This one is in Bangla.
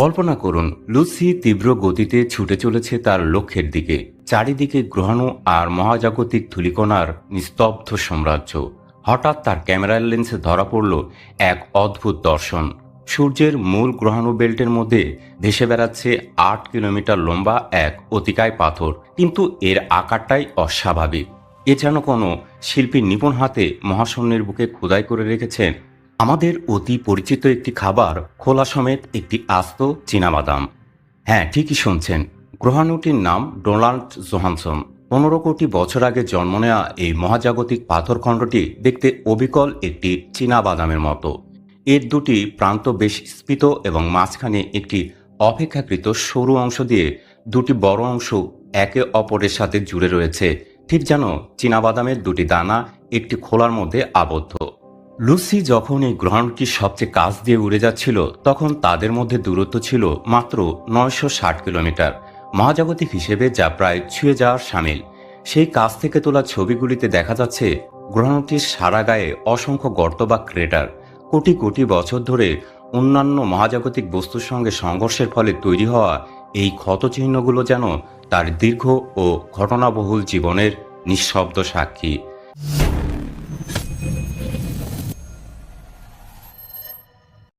কল্পনা করুন লুসি তীব্র গতিতে ছুটে চলেছে তার লক্ষ্যের দিকে। চারিদিকে গ্রহাণু আর মহাজাগতিক ধূলিকণার নিস্তব্ধ সাম্রাজ্য। হঠাৎ তার ক্যামেরার লেন্সে ধরা পড়ল এক অদ্ভুত দর্শন। সূর্যের মূল গ্রহাণু বেল্টের মধ্যে ভেসে বেড়াচ্ছে আট কিলোমিটার লম্বা এক অতিকায় পাথর, কিন্তু এর আকারটাই অস্বাভাবিক। এ যেন কোনো শিল্পীর নিপুণ হাতে মহাশূন্যের বুকে খোদাই করে রেখেছেন আমাদের অতি পরিচিত একটি খাবার খোলা সমেত একটি আস্ত চীনাবাদাম। হ্যাঁ ঠিকই শুনছেন। গ্রহাণুটির নাম ডোনাল্ড জোহানসন। পনেরো কোটি বছর আগে জন্ম নেওয়া এই মহাজাগতিক পাথরখণ্ডটি দেখতে অবিকল একটি চীনাবাদামের মতো। এর দুটি প্রান্ত বেশ স্ফীত এবং মাঝখানে একটি অপেক্ষাকৃত সরু অংশ দিয়ে দুটি বড় অংশ একে অপরের সাথে জুড়ে রয়েছে। ঠিক যেন চীনাবাদামের দুটি দানা একটি খোলার মধ্যে আবদ্ধ। লুসি যখন এই গ্রহণটির সবচেয়ে কাছ দিয়ে উড়ে যাচ্ছিল, তখন তাদের মধ্যে দূরত্ব ছিল মাত্র নয়শো ষাট কিলোমিটার। মহাজাগতিক হিসেবে যা প্রায় ছুঁয়ে যাওয়ার সামিল। সেই কাছ থেকে তোলা ছবিগুলিতে দেখা যাচ্ছে, গ্রহণটির সারা গায়ে অসংখ্য গর্ত বা ক্রেটার। কোটি কোটি বছর ধরে অন্যান্য মহাজাগতিক বস্তুর সঙ্গে সংঘর্ষের ফলে তৈরি হওয়া এই ক্ষতচিহ্নগুলো যেন তার দীর্ঘ ও ঘটনাবহুল জীবনের নিঃশব্দ সাক্ষী।